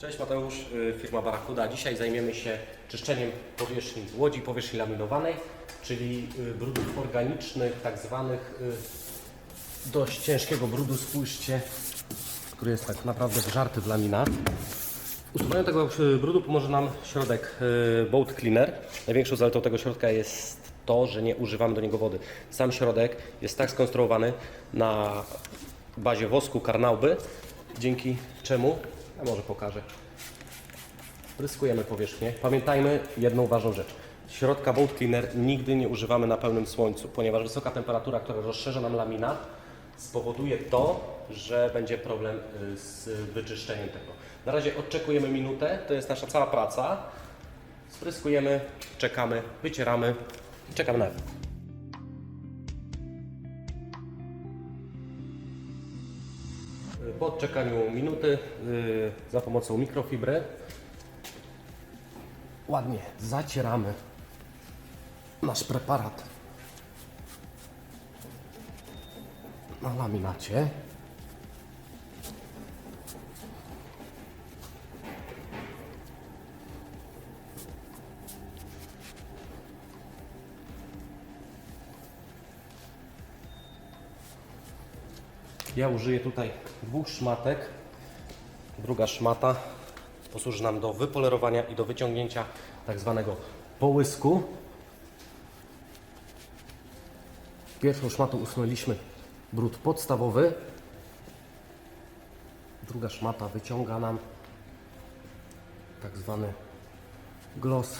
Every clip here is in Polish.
Cześć Mateusz, y, firma Barakuda. Dzisiaj zajmiemy się czyszczeniem powierzchni łodzi, powierzchni laminowanej, czyli y, brudów organicznych, tak zwanych y, dość ciężkiego brudu. Spójrzcie, który jest tak naprawdę wżarty w laminat. Usuwaniu tego brudu pomoże nam środek Boat Cleaner. Największą zaletą tego środka jest to, że nie używamy do niego wody. Sam środek jest tak skonstruowany na bazie wosku karnauby, dzięki czemu, ja może pokażę, pryskujemy powierzchnię. Pamiętajmy jedną ważną rzecz. Środka Boat Cleaner nigdy nie używamy na pełnym słońcu, ponieważ wysoka temperatura, która rozszerza nam laminat, spowoduje to, że będzie problem y, z wyczyszczeniem tego. Na razie odczekujemy minutę, to jest nasza cała praca. Spryskujemy, czekamy, wycieramy i czekamy na efekt. Po odczekaniu minuty y, za pomocą mikrofibry ładnie zacieramy nasz preparat na laminacie. Ja użyję tutaj dwóch szmatek. Druga szmata posłuży nam do wypolerowania i do wyciągnięcia tak zwanego połysku. Pierwszą szmatą usunęliśmy brud podstawowy. Druga szmata wyciąga nam tak zwany gloss.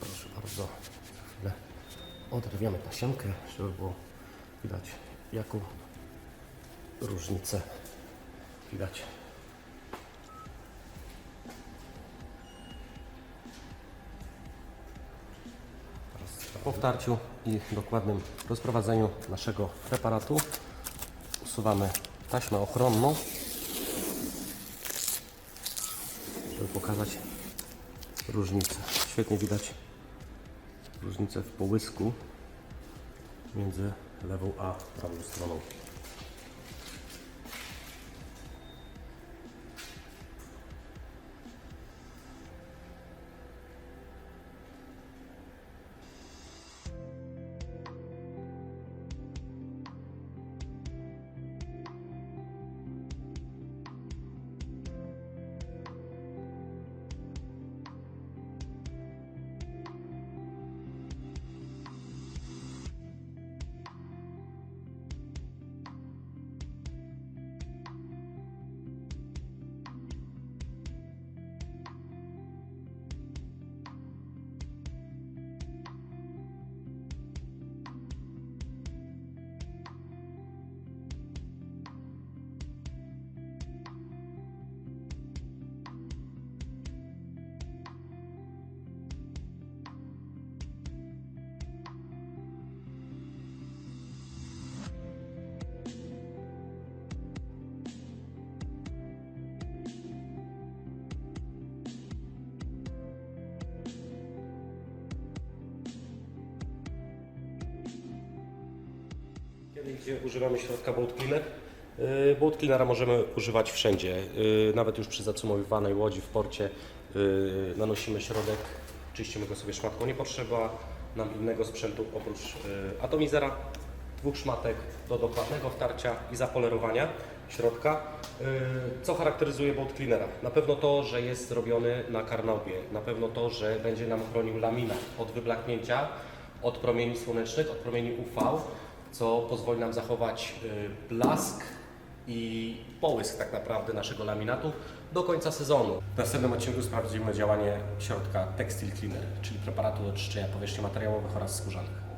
Proszę bardzo, chwilę oderwiemy tasiemkę, żeby było widać jaką różnicę widać. Po wtarciu i dokładnym rozprowadzeniu naszego preparatu usuwamy taśmę ochronną, żeby pokazać różnicę. Świetnie widać różnicę w połysku między levou a pravou stranou. Kiedy gdzie używamy środka Boat Cleaner? Boat Cleanera możemy używać wszędzie, yy, nawet już przy zacumowywanej łodzi w porcie yy, nanosimy środek, czyścimy go sobie szmatką. Nie potrzeba nam innego sprzętu oprócz atomizera, dwóch szmatek do dokładnego wtarcia i zapolerowania środka. Co charakteryzuje Boat Cleanera? Na pewno to, że jest zrobiony na karnobie, na pewno to, że będzie nam chronił laminat od wyblaknięcia, od promieni słonecznych, od promieni UV, co pozwoli nam zachować y, blask i połysk tak naprawdę naszego laminatu do końca sezonu. W następnym odcinku sprawdzimy działanie środka Textile Cleaner, czyli preparatu do czyszczenia powierzchni materiałowych oraz skórzanych.